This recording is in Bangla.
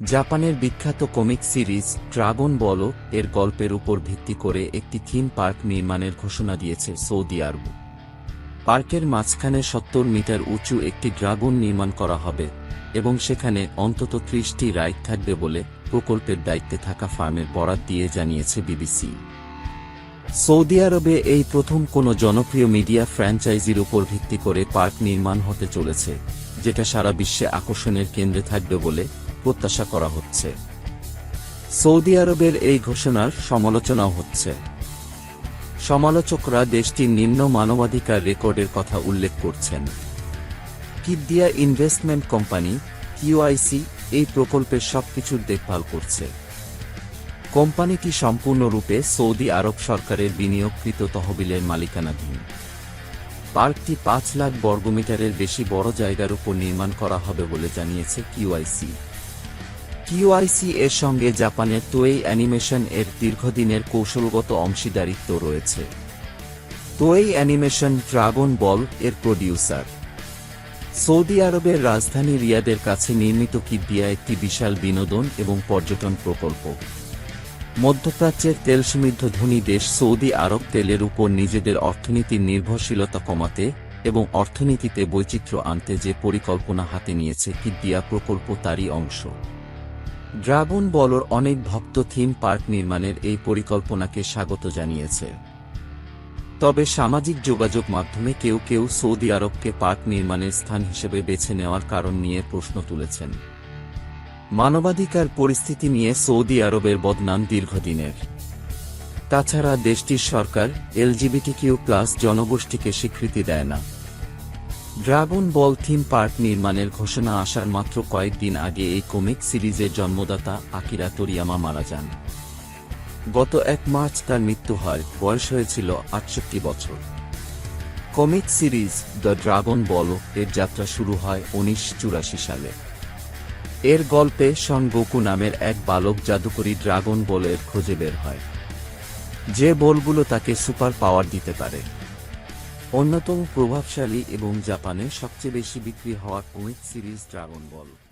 জাপানের বিখ্যাত কমিক সিরিজ ড্রাগন বল এর গল্পের উপর ভিত্তি করে একটি থিম পার্ক নির্মাণের ঘোষণা দিয়েছে সৌদি আরব। পার্কের মাঝখানে সত্তর মিটার উঁচু একটি ড্রাগন নির্মাণ করা হবে এবং সেখানে অন্তত ত্রিশটি রাইড থাকবে বলে প্রকল্পের দায়িত্বে থাকা ফার্মের বরাত দিয়ে জানিয়েছে বিবিসি। সৌদি আরবে এই প্রথম কোনো জনপ্রিয় মিডিয়া ফ্র্যাঞ্চাইজির উপর ভিত্তি করে পার্ক নির্মাণ হতে চলেছে, যেটা সারা বিশ্বে আকর্ষণের কেন্দ্রে থাকবে বলে প্রত্যাশা করা হচ্ছে। সৌদি আরবের এই ঘোষণার সমালোচনাও হচ্ছে। সমালোচকরা দেশটির নিম্ন মানবাধিকার রেকর্ডের কথা উল্লেখ করছেন। কিদ্দিয়া ইনভেস্টমেন্ট কোম্পানি কিউআইসি এই প্রকল্পের সবকিছুর দেখভাল করছে। কোম্পানিটি সম্পূর্ণরূপে সৌদি আরব সরকারের বিনিয়োগকৃত তহবিলের মালিকানাধীন। পার্কটি পাঁচ লাখ বর্গমিটারের বেশি বড় জায়গার উপর নির্মাণ করা হবে বলে জানিয়েছে কিউআইসি কিউআইসি এর সঙ্গে জাপানের তোয়েই অ্যানিমেশন এর দীর্ঘদিনের কৌশলগত অংশীদারিত্ব রয়েছে। তোয়েই অ্যানিমেশন ড্রাগন বল এর প্রডিউসার। সৌদি আরবের রাজধানী রিয়াদের কাছে নির্মিত কিদ্দিয়া একটি বিশাল বিনোদন এবং পর্যটন প্রকল্প। মধ্যপ্রাচ্যের তেল সমৃদ্ধ ধনী দেশ সৌদি আরব তেলের উপর নিজেদের অর্থনীতির নির্ভরশীলতা কমাতে এবং অর্থনীতিতে বৈচিত্র্য আনতে যে পরিকল্পনা হাতে নিয়েছে কিদ্দিয়া প্রকল্প তারই অংশ। ড্রাগন বলর অনেক ভক্ত থিম পার্ক নির্মাণের এই পরিকল্পনাকে স্বাগত জানিয়েছে। তবে সামাজিক যোগাযোগ মাধ্যমে কেউ কেউ সৌদি আরবকে পার্ক নির্মাণের স্থান হিসেবে বেছে নেওয়ার কারণ নিয়ে প্রশ্ন তুলেছেন। মানবাধিকার পরিস্থিতি নিয়ে সৌদি আরবের বদনাম দীর্ঘদিনের। তাছাড়া দেশটির সরকার এলজিবিটিকিউ প্লাস জনগোষ্ঠীকে স্বীকৃতি দেয় না। ড্রাগন বল থিম পার্ক নির্মাণের ঘোষণা আসার মাত্র কয়েকদিন আগে এই কমিক সিরিজের জন্মদাতা আকিরা তোরিয়ামা মারা যান। গত এক মার্চ তার মৃত্যু হয়, বয়স হয়েছিল আটষট্টি বছর। Comic series the Dragon Ball এর যাত্রা শুরু হয় উনিশ চুরাশি সালে। এর গল্পে সন গোকু নামের এক বালক জাদুকরী ড্রাগন বলের খোঁজে বের হয়। যে বলগুলো তাকে সুপার পাওয়ার দিতে পারে। অন্যতম প্রভাবশালী এবং জাপানে সবচেয়ে বেশি বিক্রি হওয়া কমিক সিরিজ ড্রাগন বল।